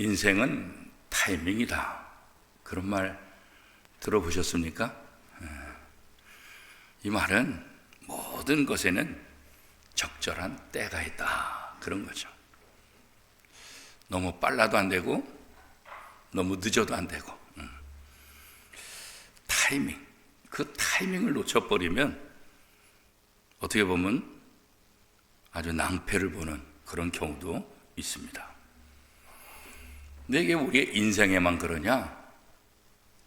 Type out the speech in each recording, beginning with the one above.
인생은 타이밍이다. 그런 말 들어보셨습니까? 예. 이 말은 모든 것에는 적절한 때가 있다. 그런 거죠. 너무 빨라도 안 되고, 너무 늦어도 안 되고. 음. 타이밍. 그 타이밍을 놓쳐버리면 어떻게 보면 아주 낭패를 보는 그런 경우도 있습니다. 내게 우리의 인생에만 그러냐?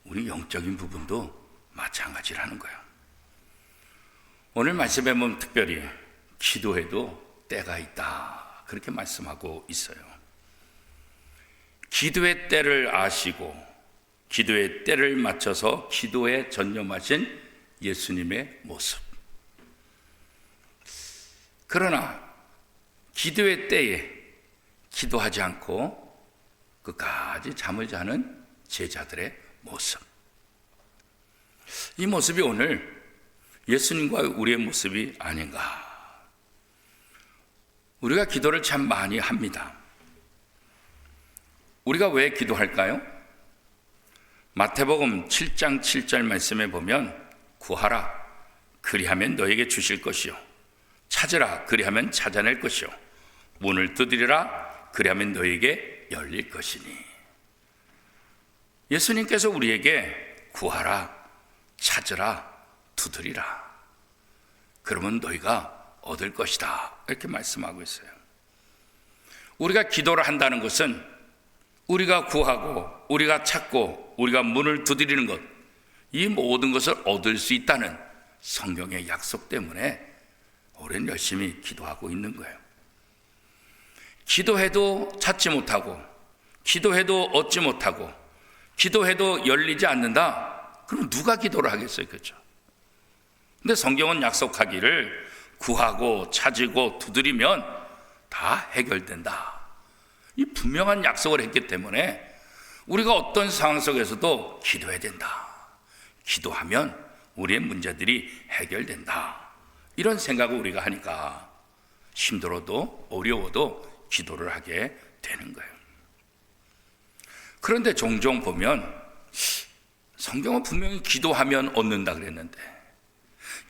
우리 영적인 부분도 마찬가지라는 거예요. 오늘 말씀에 보면 특별히 기도해도 때가 있다. 그렇게 말씀하고 있어요. 기도의 때를 아시고 기도의 때를 맞춰서 기도에 전념하신 예수님의 모습. 그러나 기도의 때에 기도하지 않고 끝까지 잠을 자는 제자들의 모습. 이 모습이 오늘 예수님과 우리의 모습이 아닌가. 우리가 기도를 참 많이 합니다. 우리가 왜 기도할까요? 마태복음 7장 7절 말씀에 보면 구하라 그리하면 너에게 주실 것이요 찾으라 그리하면 찾아낼 것이요 문을 두드리라 그리하면 너에게 열릴 것이니. 예수님께서 우리에게 구하라 찾으라 두드리라. 그러면 너희가 얻을 것이다. 이렇게 말씀하고 있어요. 우리가 기도를 한다는 것은 우리가 구하고 우리가 찾고 우리가 문을 두드리는 것, 이 모든 것을 얻을 수 있다는 성경의 약속 때문에 우리는 열심히 기도하고 있는 거예요. 기도해도 찾지 못하고, 기도해도 얻지 못하고, 기도해도 열리지 않는다? 그럼 누가 기도를 하겠어요? 그죠? 근데 성경은 약속하기를 구하고 찾고 두드리면 다 해결된다. 이 분명한 약속을 했기 때문에 우리가 어떤 상황 속에서도 기도해야 된다. 기도하면 우리의 문제들이 해결된다. 이런 생각을 우리가 하니까 힘들어도 어려워도 기도를 하게 되는 거예요. 그런데 종종 보면 성경은 분명히 기도하면 얻는다 그랬는데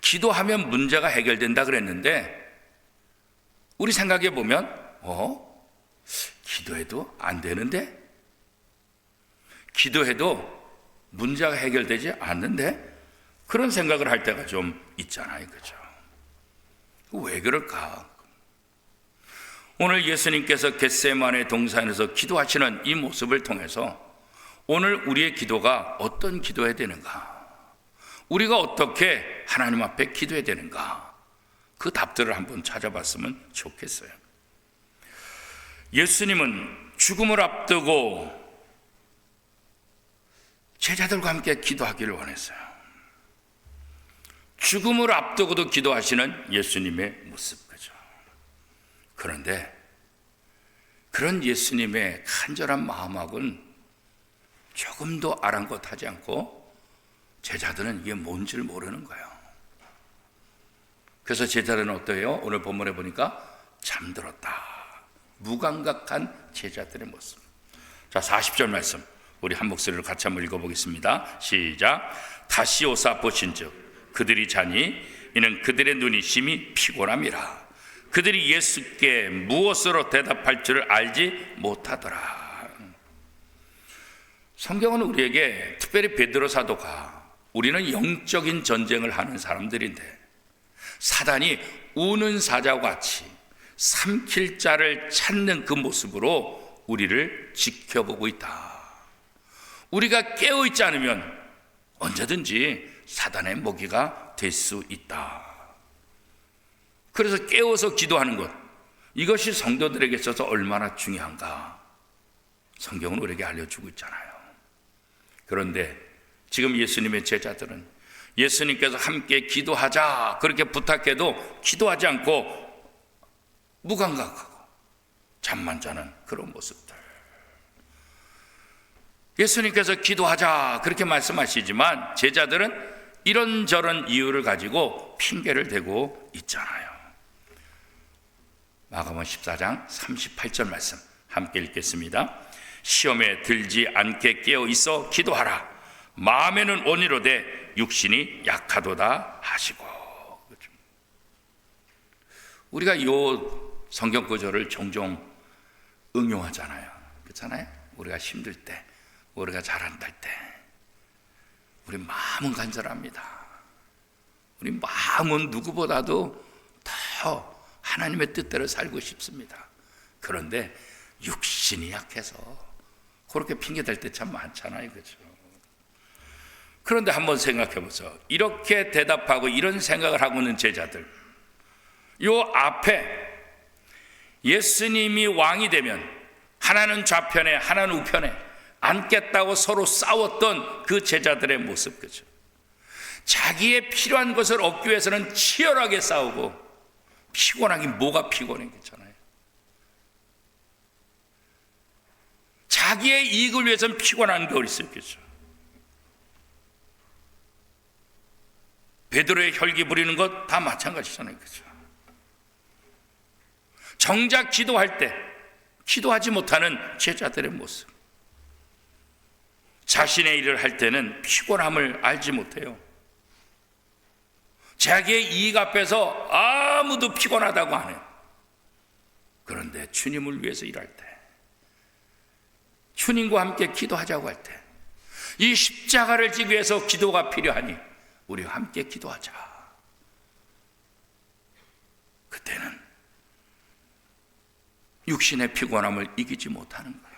기도하면 문제가 해결된다 그랬는데 우리 생각해 보면 어? 기도해도 안 되는데? 기도해도 문제가 해결되지 않는데? 그런 생각을 할 때가 좀 있잖아요. 그죠? 왜 그럴까? 오늘 예수님께서 겟세만의 동산에서 기도하시는 이 모습을 통해서 오늘 우리의 기도가 어떤 기도해야 되는가? 우리가 어떻게 하나님 앞에 기도해야 되는가? 그 답들을 한번 찾아봤으면 좋겠어요. 예수님은 죽음을 앞두고 제자들과 함께 기도하기를 원했어요. 죽음을 앞두고도 기도하시는 예수님의 모습, 그런데 그런 예수님의 간절한 마음하고는 조금도 아랑곳하지 않고 제자들은 이게 뭔지를 모르는 거예요. 그래서 제자들은 어때요? 오늘 본문에 보니까 잠들었다. 무감각한 제자들의 모습. 자, 40절 말씀. 우리 한 목소리로 같이 한번 읽어보겠습니다. 시작. 다시 오사 보신즉 그들이 자니 이는 그들의 눈이 심히 피곤함이라. 그들이 예수께 무엇으로 대답할 줄을 알지 못하더라. 성경은 우리에게 특별히 베드로 사도가 우리는 영적인 전쟁을 하는 사람들인데 사단이 우는 사자와 같이 삼킬 자를 찾는 그 모습으로 우리를 지켜보고 있다. 우리가 깨어 있지 않으면 언제든지 사단의 먹이가 될 수 있다. 그래서 깨워서 기도하는 것 이것이 성도들에게 있어서 얼마나 중요한가 성경은 우리에게 알려주고 있잖아요. 그런데 지금 예수님의 제자들은 예수님께서 함께 기도하자 그렇게 부탁해도 기도하지 않고 무감각하고 잠만 자는 그런 모습들. 예수님께서 기도하자 그렇게 말씀하시지만 제자들은 이런저런 이유를 가지고 핑계를 대고 있잖아요. 마가복음 14장 38절 말씀 함께 읽겠습니다. 시험에 들지 않게 깨어 있어 기도하라. 마음에는 온이로되 육신이 약하도다 하시고. 우리가 요 성경 구절을 종종 응용하잖아요. 그렇잖아요. 우리가 힘들 때, 우리가 잘한다 때, 우리 마음은 간절합니다. 우리 마음은 누구보다도 더 하나님의 뜻대로 살고 싶습니다. 그런데 육신이 약해서 그렇게 핑계댈 때 참 많잖아요. 그렇죠? 그런데 한번 생각해 보세요. 이렇게 대답하고 이런 생각을 하고 있는 제자들. 요 앞에 예수님이 왕이 되면 하나는 좌편에 하나는 우편에 앉겠다고 서로 싸웠던 그 제자들의 모습 그죠. 자기의 필요한 것을 얻기 위해서는 치열하게 싸우고 피곤하긴 뭐가 피곤해 그렇잖아요. 자기의 이익을 위해서는 피곤한 게 어디 그죠? 베드로의 혈기 부리는 것 다 마찬가지잖아요, 그죠? 정작 기도할 때 기도하지 못하는 제자들의 모습. 자신의 일을 할 때는 피곤함을 알지 못해요. 자기의 이익 앞에서 아무도 피곤하다고 안 해요. 그런데 주님을 위해서 일할 때, 주님과 함께 기도하자고 할 때, 이 십자가를 지기 위해서 기도가 필요하니 우리와 함께 기도하자. 그때는 육신의 피곤함을 이기지 못하는 거예요.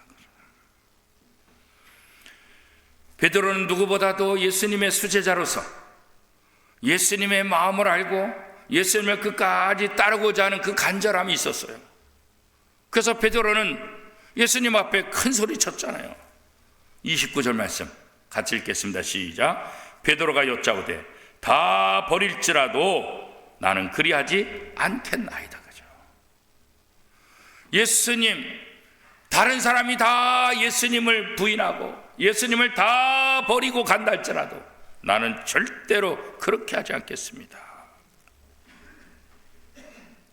베드로는 누구보다도 예수님의 수제자로서 예수님의 마음을 알고 예수님을 끝까지 따르고자 하는 그 간절함이 있었어요. 그래서 베드로는 예수님 앞에 큰 소리 쳤잖아요. 29절 말씀 같이 읽겠습니다. 시작. 베드로가 여짜오되 다 버릴지라도 나는 그리하지 않겠나이다. 그죠? 예수님 다른 사람이 다 예수님을 부인하고 예수님을 다 버리고 간다 할지라도 나는 절대로 그렇게 하지 않겠습니다.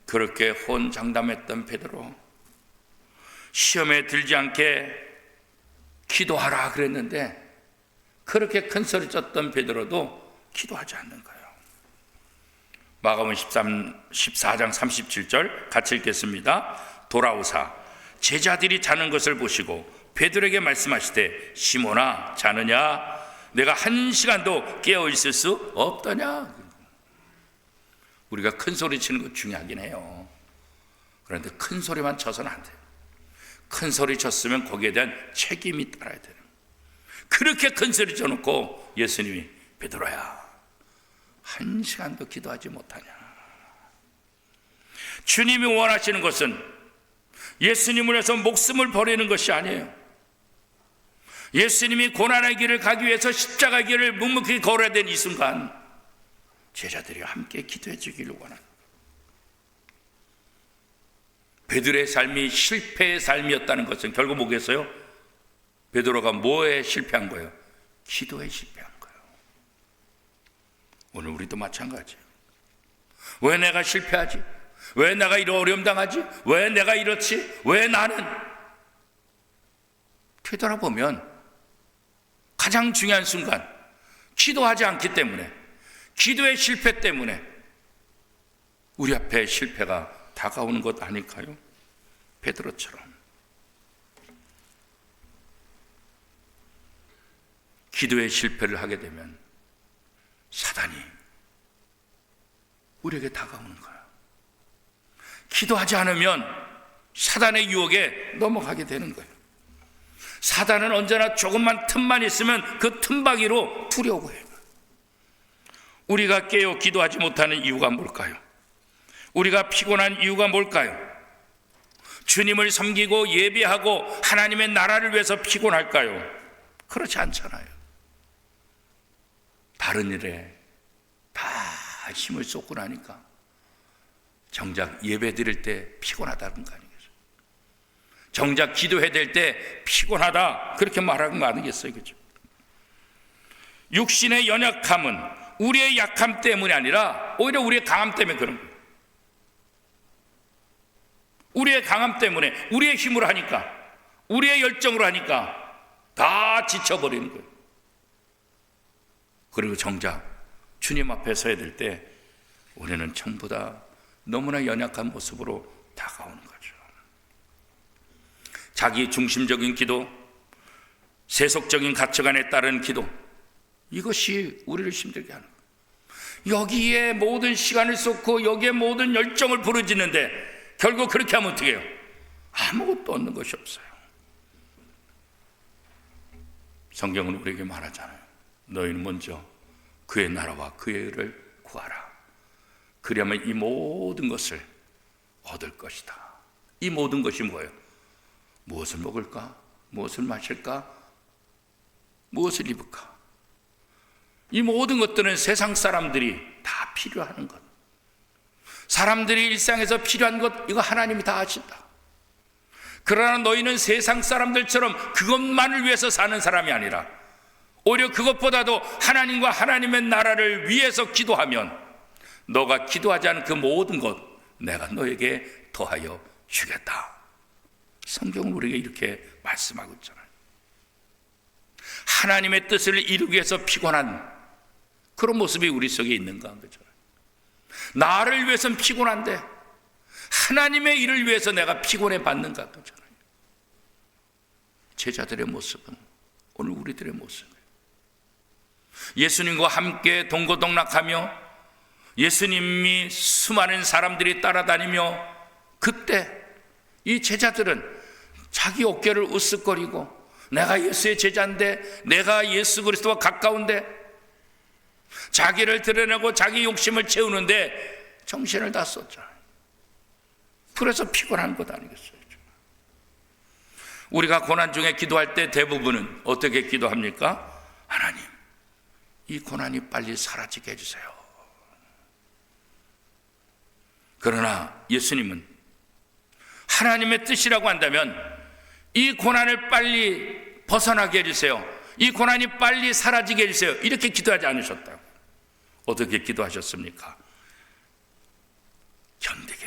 그렇게 혼장담했던 베드로 시험에 들지 않게 기도하라 그랬는데 그렇게 큰 소리 쳤던 베드로도 기도하지 않는 거예요. 마가복음 13, 14장 37절 같이 읽겠습니다. 돌아오사 제자들이 자는 것을 보시고 베드로에게 말씀하시되 시몬아 자느냐 내가 한 시간도 깨어 있을 수 없더냐 우리가 큰 소리 치는 거 중요하긴 해요. 그런데 큰 소리만 쳐서는 안 돼요. 큰 소리 쳤으면 거기에 대한 책임이 따라야 되는. 그렇게 큰 소리 쳐놓고 예수님이 베드로야 한 시간도 기도하지 못하냐. 주님이 원하시는 것은 예수님을 위해서 목숨을 버리는 것이 아니에요. 예수님이 고난의 길을 가기 위해서 십자가 길을 묵묵히 걸어야 된 이 순간 제자들이 함께 기도해 주기를 원합니다. 베드로의 삶이 실패의 삶이었다는 것은 결국 뭐겠어요? 베드로가 뭐에 실패한 거예요? 기도에 실패한 거예요. 오늘 우리도 마찬가지예요. 왜 내가 실패하지? 왜 내가 이런 어려움 당하지? 왜 내가 이렇지? 왜 나는? 되돌아보면 가장 중요한 순간 기도하지 않기 때문에 기도의 실패 때문에 우리 앞에 실패가 다가오는 것 아닐까요? 베드로처럼 기도의 실패를 하게 되면 사단이 우리에게 다가오는 거야. 기도하지 않으면 사단의 유혹에 넘어가게 되는 거예요. 사단은 언제나 조금만 틈만 있으면 그 틈바기로 두려고 해요. 우리가 깨어 기도하지 못하는 이유가 뭘까요? 우리가 피곤한 이유가 뭘까요? 주님을 섬기고 예배하고 하나님의 나라를 위해서 피곤할까요? 그렇지 않잖아요. 다른 일에 다 힘을 쏟고 나니까 정작 예배 드릴 때 피곤하다는 거 아니겠어요? 정작 기도해야 될 때 피곤하다 그렇게 말하는 거 아니겠어요? 그죠? 육신의 연약함은 우리의 약함 때문이 아니라 오히려 우리의 강함 때문에 그런 거예요. 우리의 강함 때문에 우리의 힘으로 하니까 우리의 열정으로 하니까 다 지쳐버리는 거예요. 그리고 정작 주님 앞에 서야 될 때 우리는 전부 다 너무나 연약한 모습으로 다가오는 거죠. 자기 중심적인 기도, 세속적인 가치관에 따른 기도, 이것이 우리를 힘들게 하는. 여기에 모든 시간을 쏟고 여기에 모든 열정을 부르짖는데 결국 그렇게 하면 어떻게 해요? 아무것도 얻는 것이 없어요. 성경은 우리에게 말하잖아요. 너희는 먼저 그의 나라와 그의 의를 구하라. 그러면 이 모든 것을 얻을 것이다. 이 모든 것이 뭐예요? 무엇을 먹을까? 무엇을 마실까? 무엇을 입을까? 이 모든 것들은 세상 사람들이 다 필요하는 것. 사람들이 일상에서 필요한 것, 이거 하나님이 다 하신다. 그러나 너희는 세상 사람들처럼 그것만을 위해서 사는 사람이 아니라 오히려 그것보다도 하나님과 하나님의 나라를 위해서 기도하면 너가 기도하지 않은 그 모든 것 내가 너에게 더하여 주겠다. 성경은 우리에게 이렇게 말씀하고 있잖아요. 하나님의 뜻을 이루기 위해서 피곤한 그런 모습이 우리 속에 있는가 그죠? 나를 위해서는 피곤한데 하나님의 일을 위해서 내가 피곤해 받는가 그잖아요. 제자들의 모습은 오늘 우리들의 모습이에요. 예수님과 함께 동고동락하며 예수님이 수많은 사람들이 따라다니며 그때 이 제자들은 자기 어깨를 으쓱거리고 내가 예수의 제자인데 내가 예수 그리스도와 가까운데 자기를 드러내고 자기 욕심을 채우는데 정신을 다 썼잖아요. 그래서 피곤한 것 아니겠어요? 우리가 고난 중에 기도할 때 대부분은 어떻게 기도합니까? 하나님, 이 고난이 빨리 사라지게 해주세요. 그러나 예수님은 하나님의 뜻이라고 한다면 이 고난을 빨리 벗어나게 해주세요. 이 고난이 빨리 사라지게 해주세요. 이렇게 기도하지 않으셨다고. 어떻게 기도하셨습니까? 견디게,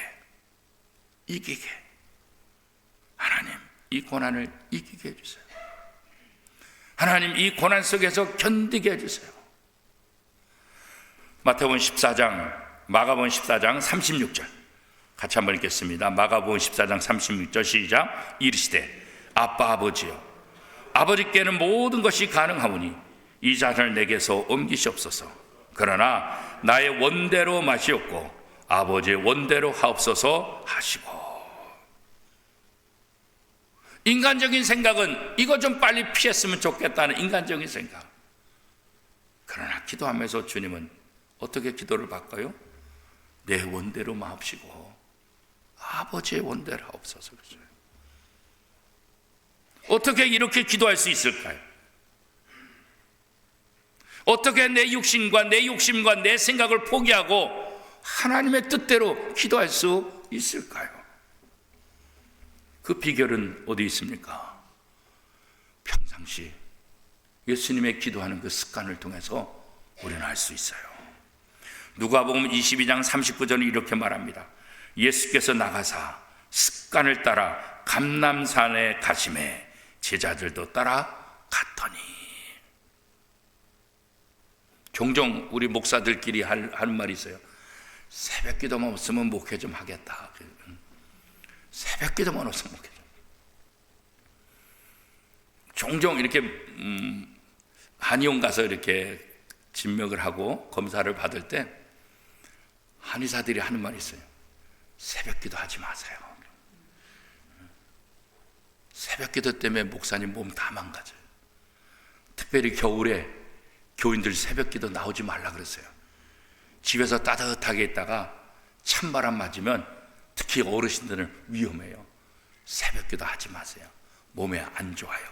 이기게. 하나님, 이 고난을 이기게 해주세요. 하나님, 이 고난 속에서 견디게 해주세요. 마태복음 14장, 마가복음 14장 36절. 같이 한번 읽겠습니다. 마가복음 14장 36절 시작. 이르시되 아빠 아버지여 아버지께는 모든 것이 가능하오니 이 잔을 내게서 옮기시옵소서. 그러나 나의 원대로 마시옵고 아버지의 원대로 하옵소서 하시고 인간적인 생각은 이거 좀 빨리 피했으면 좋겠다는 인간적인 생각. 그러나 기도하면서 주님은 어떻게 기도를 바꿔요? 내 원대로 마옵시고 아버지의 원대로 하옵소서 그죠? 어떻게 이렇게 기도할 수 있을까요? 어떻게 내 육신과 내 욕심과 내 생각을 포기하고 하나님의 뜻대로 기도할 수 있을까요? 그 비결은 어디 있습니까? 평상시 예수님의 기도하는 그 습관을 통해서 우리는 알 수 있어요. 누가복음 22장 39절은 이렇게 말합니다. 예수께서 나가사 습관을 따라 감남산에 가심에 제자들도 따라 갔더니 종종 우리 목사들끼리 할, 하는 말이 있어요. 새벽 기도만 없으면 목회 좀 하겠다. 새벽 기도만 없으면 목회 좀. 종종 이렇게 음, 한의원 가서 이렇게 진맥을 하고 검사를 받을 때 한의사들이 하는 말이 있어요. 새벽 기도 하지 마세요. 새벽 기도 때문에 목사님 몸 다 망가져요. 특별히 겨울에 교인들 새벽 기도 나오지 말라 그랬어요. 집에서 따뜻하게 있다가 찬바람 맞으면 특히 어르신들은 위험해요. 새벽 기도 하지 마세요. 몸에 안 좋아요.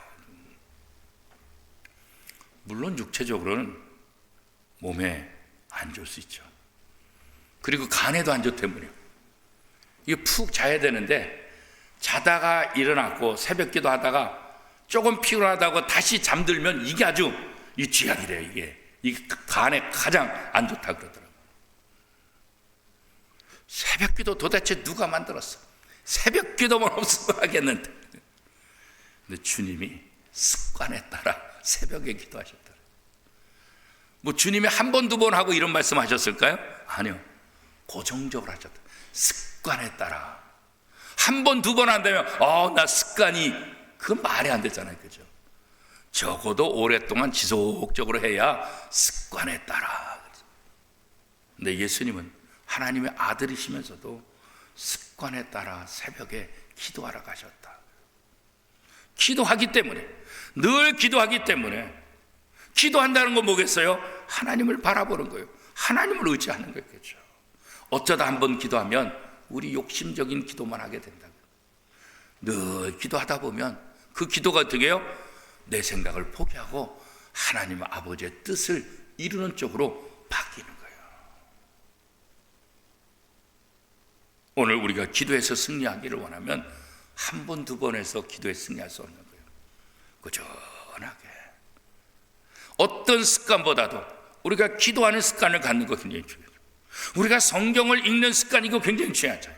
물론 육체적으로는 몸에 안 좋을 수 있죠. 그리고 간에도 안 좋다면요. 이게 푹 자야 되는데 자다가 일어났고 새벽 기도 하다가 조금 피곤하다고 다시 잠들면 이게 아주 이 쥐약이래요, 이게. 이게 간에 가장 안 좋다 그러더라고요. 새벽 기도 도대체 누가 만들었어? 새벽 기도만 없어도 하겠는데. 근데 주님이 습관에 따라 새벽에 기도하셨다. 뭐 주님이 한 번, 두 번 하고 이런 말씀 하셨을까요? 아니요. 고정적으로 하셨다. 습관에 따라. 한 번, 두 번 한다면, 어, 나 습관이, 그건 말이 안 되잖아요. 그죠? 적어도 오랫동안 지속적으로 해야 습관에 따라. 근데 예수님은 하나님의 아들이시면서도 습관에 따라 새벽에 기도하러 가셨다. 기도하기 때문에, 늘 기도하기 때문에, 기도한다는 건 뭐겠어요? 하나님을 바라보는 거예요. 하나님을 의지하는 거겠죠. 어쩌다 한번 기도하면 우리 욕심적인 기도만 하게 된다. 늘 기도하다 보면 그 기도가 어떻게 해요? 내 생각을 포기하고 하나님 아버지의 뜻을 이루는 쪽으로 바뀌는 거예요. 오늘 우리가 기도해서 승리하기를 원하면 한 번, 두 번에서 기도에 승리할 수 없는 거예요. 꾸준하게. 어떤 습관보다도 우리가 기도하는 습관을 갖는 거 굉장히 중요해요. 우리가 성경을 읽는 습관 이거 굉장히 중요하죠.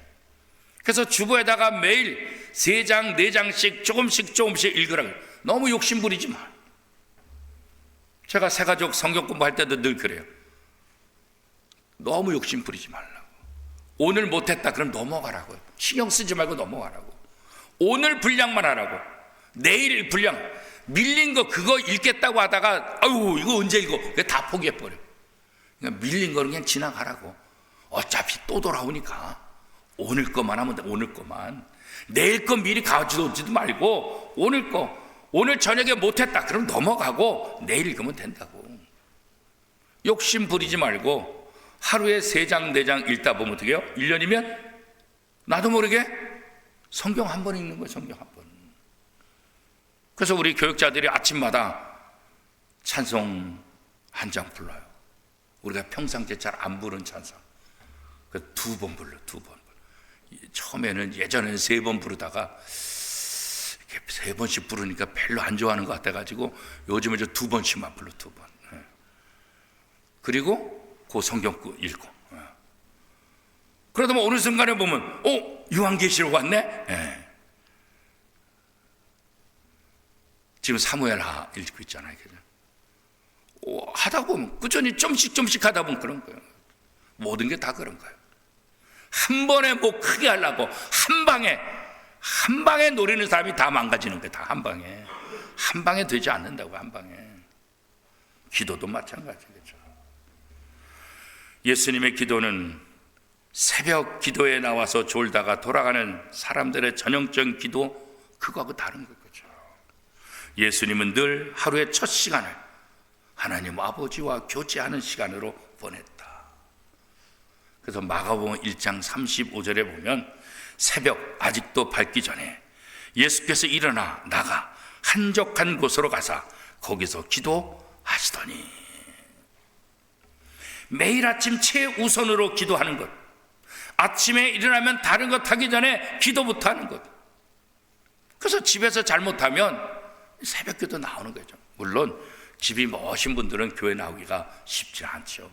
그래서 주보에다가 매일 세 장, 네 장씩 조금씩 조금씩 읽으라고. 너무 욕심 부리지 마. 제가 새가족 성경 공부할 때도 늘 그래요. 너무 욕심 부리지 말라고. 오늘 못했다 그럼 넘어가라고요. 신경 쓰지 말고 넘어가라고. 오늘 분량만 하라고. 내일 분량. 밀린 거 그거 읽겠다고 하다가 아유 이거 언제 읽어? 그다 포기해 버려. 그러니까 밀린 거는 그냥 지나가라고. 어차피 또 돌아오니까 오늘 것만 하면 돼. 오늘 것만. 내일 거 미리 가져오지도 말고 오늘 거 오늘 저녁에 못했다. 그럼 넘어가고 내일 읽으면 된다고. 욕심 부리지 말고 하루에 세 장, 네 장 읽다 보면 어떻게 해요? 1년이면 나도 모르게 성경 한 번 읽는 거예요. 성경 한 번. 그래서 우리 교육자들이 아침마다 찬송 한 장 불러요. 우리가 평상시에 잘 안 부른 찬송. 그 두 번 불러, 두 번. 처음에는 예전에는 세 번 부르다가 세 번씩 부르니까 별로 안 좋아하는 것 같아가지고 요즘은 이제 두 번씩만 불러, 두 번. 예. 그리고 그 성경 구 읽고. 예. 그러다 뭐 어느 순간에 보면, 어, 요한계시록 왔네? 예. 지금 사무엘 하 읽고 있잖아요. 그죠? 오, 하다 보면 꾸준히 좀씩 좀씩 하다 보면 그런 거예요. 모든 게 다 그런 거예요. 한 번에 뭐 크게 하려고 한 방에 한 방에 노리는 사람이 다 망가지는 거예요. 다 한 방에 한 방에 되지 않는다고 한 방에 기도도 마찬가지겠죠. 예수님의 기도는 새벽 기도에 나와서 졸다가 돌아가는 사람들의 전형적인 기도 그거하고 다른 거죠. 예수님은 늘 하루의 첫 시간을 하나님 아버지와 교제하는 시간으로 보냈다. 그래서 마가복음 1장 35절에 보면 새벽 아직도 밝기 전에 예수께서 일어나 나가 한적한 곳으로 가사 거기서 기도하시더니 매일 아침 최우선으로 기도하는 것 아침에 일어나면 다른 것 하기 전에 기도부터 하는 것 그래서 집에서 잘못하면 새벽 기도 나오는 거죠 물론 집이 멋진 분들은 교회 나오기가 쉽지 않죠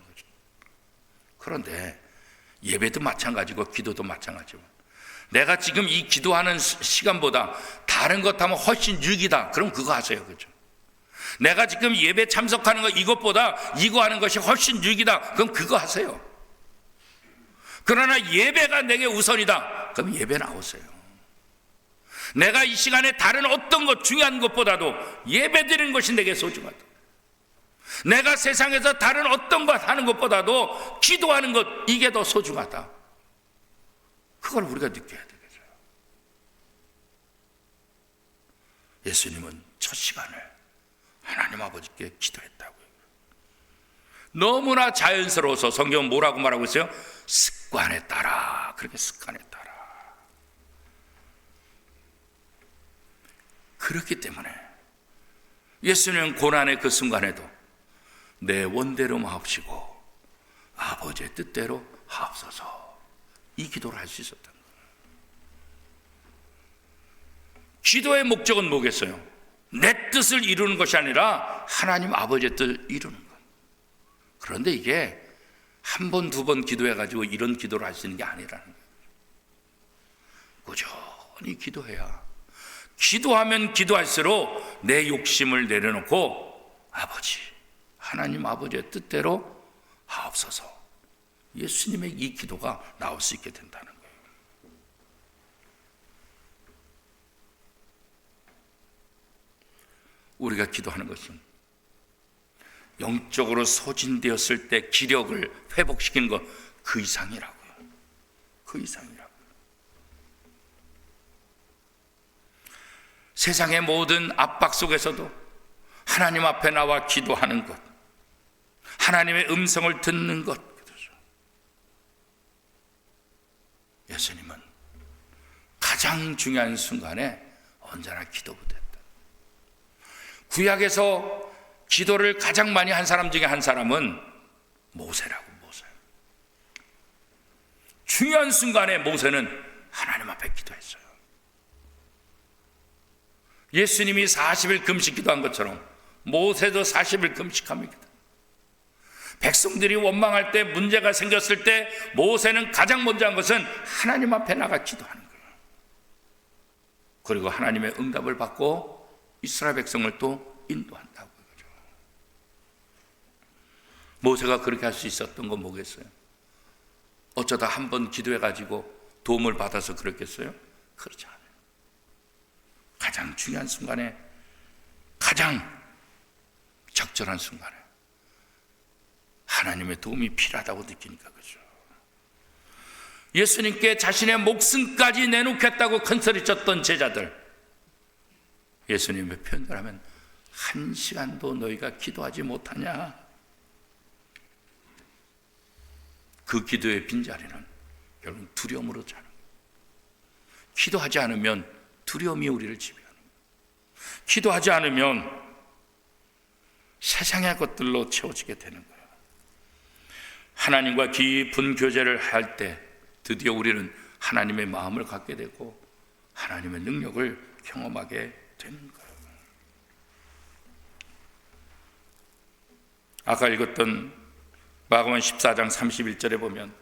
그런데 예배도 마찬가지고 기도도 마찬가지고 내가 지금 이 기도하는 시간보다 다른 것 하면 훨씬 유익이다. 그럼 그거 하세요. 그죠? 내가 지금 예배 참석하는 거 이것보다 이거 하는 것이 훨씬 유익이다. 그럼 그거 하세요. 그러나 예배가 내게 우선이다. 그럼 예배 나오세요. 내가 이 시간에 다른 어떤 것 중요한 것보다도 예배 드리는 것이 내게 소중하다. 내가 세상에서 다른 어떤 것 하는 것보다도 기도하는 것 이게 더 소중하다. 그걸 우리가 느껴야 되겠죠. 예수님은 첫 시간을 하나님 아버지께 기도했다고요. 너무나 자연스러워서 성경은 뭐라고 말하고 있어요? 습관에 따라 그렇게 습관에 따라 그렇기 때문에 예수님은 고난의 그 순간에도 내 원대로 마옵시고 아버지의 뜻대로 하옵소서 이 기도를 할 수 있었던 거예요. 기도의 목적은 뭐겠어요? 내 뜻을 이루는 것이 아니라 하나님 아버지의 뜻을 이루는 것. 그런데 이게 한 번, 두 번 기도해가지고 이런 기도를 할 수 있는 게 아니라는 거예요. 꾸준히 기도해야 기도하면 기도할수록 내 욕심을 내려놓고 아버지, 하나님 아버지의 뜻대로 하옵소서. 예수님의 이 기도가 나올 수 있게 된다는 거예요. 우리가 기도하는 것은 영적으로 소진되었을 때 기력을 회복시키는 것 그 이상이라고요. 그 이상이라고. 세상의 모든 압박 속에서도 하나님 앞에 나와 기도하는 것, 하나님의 음성을 듣는 것, 예수님은 가장 중요한 순간에 언제나 기도부됐다. 구약에서 기도를 가장 많이 한 사람 중에 한 사람은 모세라고 모세. 중요한 순간에 모세는 하나님 앞에 기도했어요. 예수님이 40일 금식 기도한 것처럼 모세도 40일 금식합니다. 백성들이 원망할 때 문제가 생겼을 때 모세는 가장 먼저 한 것은 하나님 앞에 나가 기도하는 거예요. 그리고 하나님의 응답을 받고 이스라엘 백성을 또 인도한다고 그죠. 모세가 그렇게 할 수 있었던 건 뭐겠어요? 어쩌다 한 번 기도해 가지고 도움을 받아서 그랬겠어요? 그렇지 않아요. 가장 중요한 순간에 가장 적절한 순간에 하나님의 도움이 필요하다고 느끼니까 그죠. 예수님께 자신의 목숨까지 내놓겠다고 큰소리 쳤던 제자들. 예수님의 편들하면 한 시간도 너희가 기도하지 못하냐? 그 기도의 빈자리는 결국 두려움으로 자는 기도하지 않으면 두려움이 우리를 지배하는 기도하지 않으면 세상의 것들로 채워지게 되는 거예요. 하나님과 깊은 교제를 할 때 드디어 우리는 하나님의 마음을 갖게 되고 하나님의 능력을 경험하게 되는 거예요. 아까 읽었던 마가원 14장 31절에 보면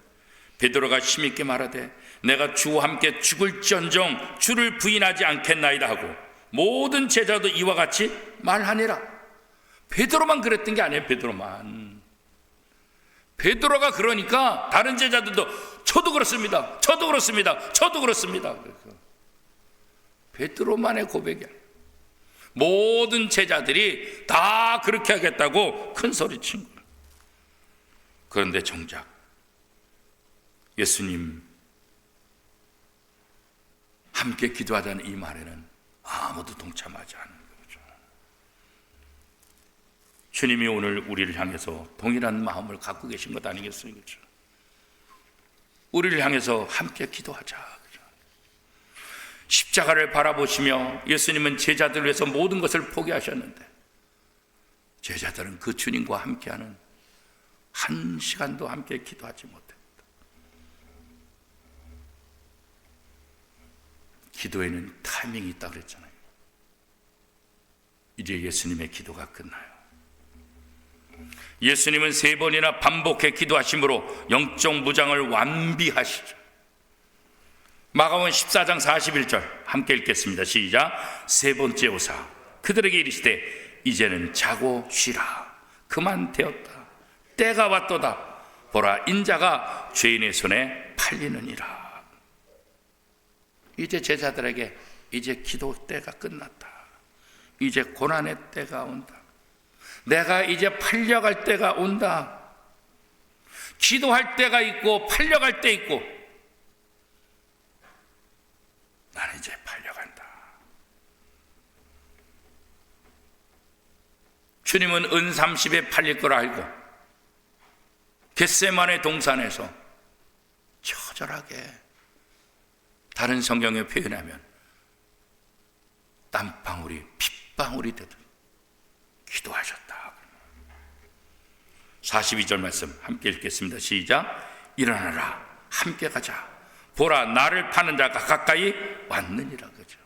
베드로가 힘있게 말하되 내가 주와 함께 죽을지언정 주를 부인하지 않겠나이다 하고 모든 제자도 이와 같이 말하니라. 베드로만 그랬던 게 아니에요. 베드로만. 베드로가 그러니까 다른 제자들도 저도 그렇습니다. 저도 그렇습니다. 저도 그렇습니다. 베드로만의 고백이야. 모든 제자들이 다 그렇게 하겠다고 큰 소리 친 거예요. 그런데 정작 예수님 함께 기도하자는 이 말에는 아무도 동참하지 않는. 주님이 오늘 우리를 향해서 동일한 마음을 갖고 계신 것 아니겠어요? 그렇죠? 우리를 향해서 함께 기도하자. 그렇죠? 십자가를 바라보시며 예수님은 제자들을 위해서 모든 것을 포기하셨는데 제자들은 그 주님과 함께하는 한 시간도 함께 기도하지 못했다. 기도에는 타이밍이 있다 그랬잖아요. 이제 예수님의 기도가 끝나요. 예수님은 세 번이나 반복해 기도하심으로 영적 무장을 완비하시죠. 마가원 14장 41절 함께 읽겠습니다. 시작. 세 번째 오사 그들에게 이르시되 이제는 자고 쉬라. 그만 되었다. 때가 왔도다. 보라 인자가 죄인의 손에 팔리느니라. 이제 제자들에게 이제 기도 때가 끝났다. 이제 고난의 때가 온다. 내가 이제 팔려갈 때가 온다. 기도할 때가 있고 팔려갈 때 있고 나는 이제 팔려간다. 주님은 은 30에 팔릴 걸 알고 겟세만의 동산에서 처절하게 다른 성경에 표현하면 땀방울이 핏방울이 되듯 기도하셨다. 42절 말씀 함께 읽겠습니다. 시작. 일어나라. 함께 가자. 보라 나를 파는 자가 가까이 왔느니라 그죠.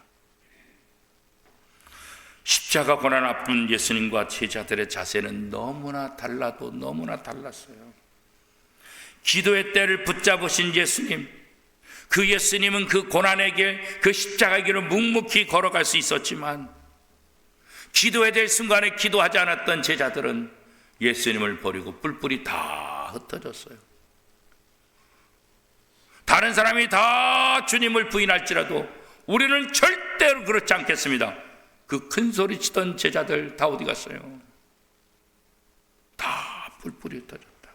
십자가 고난 아픈 예수님과 제자들의 자세는 너무나 달라도 너무나 달랐어요. 기도의 때를 붙잡으신 예수님, 그 예수님은 그 고난의 길, 그 십자가의 길을 묵묵히 걸어갈 수 있었지만 기도해야 될 순간에 기도하지 않았던 제자들은 예수님을 버리고 뿔뿔이 다 흩어졌어요. 다른 사람이 다 주님을 부인할지라도 우리는 절대로 그렇지 않겠습니다. 그 큰 소리 치던 제자들 다 어디 갔어요? 다 뿔뿔이 흩어졌다.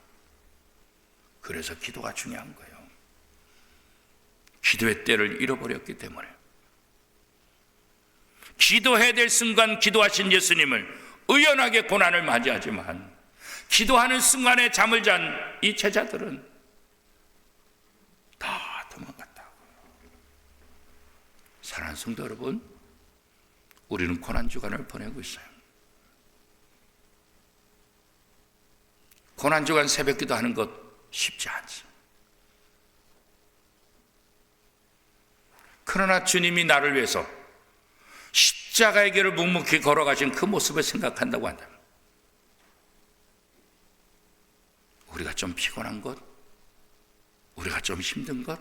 그래서 기도가 중요한 거예요. 기도의 때를 잃어버렸기 때문에. 기도해야 될 순간 기도하신 예수님을 의연하게 고난을 맞이하지만 기도하는 순간에 잠을 잔 이 제자들은 다 도망갔다고. 사랑하는 성도 여러분, 우리는 고난 주간을 보내고 있어요. 고난 주간 새벽 기도하는 것 쉽지 않죠. 그러나 주님이 나를 위해서 십자가의 길을 묵묵히 걸어가신 그 모습을 생각한다고 한다면 우리가 좀 피곤한 것, 우리가 좀 힘든 것,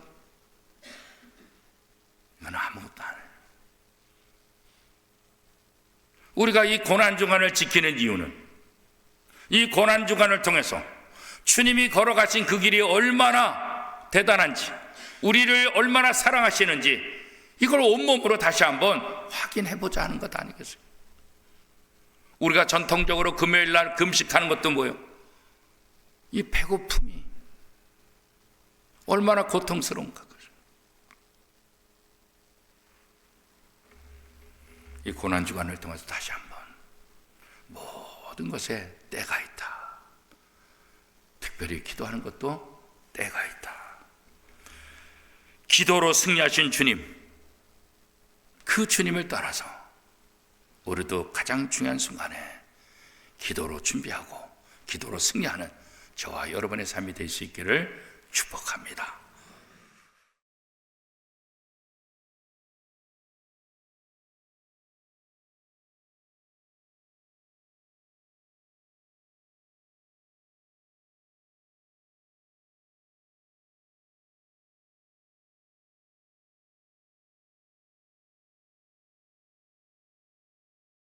이건 아무것도 안 해요. 우리가 이 고난 주간을 지키는 이유는 이 고난 주간을 통해서 주님이 걸어가신 그 길이 얼마나 대단한지, 우리를 얼마나 사랑하시는지 이걸 온몸으로 다시 한번 확인해 보자 하는 것 아니겠어요? 우리가 전통적으로 금요일 날 금식하는 것도 뭐예요? 이 배고픔이 얼마나 고통스러운가. 이 고난주간을 통해서 다시 한번 모든 것에 때가 있다. 특별히 기도하는 것도 때가 있다. 기도로 승리하신 주님, 그 주님을 따라서 우리도 가장 중요한 순간에 기도로 준비하고 기도로 승리하는 저와 여러분의 삶이 될 수 있기를 축복합니다.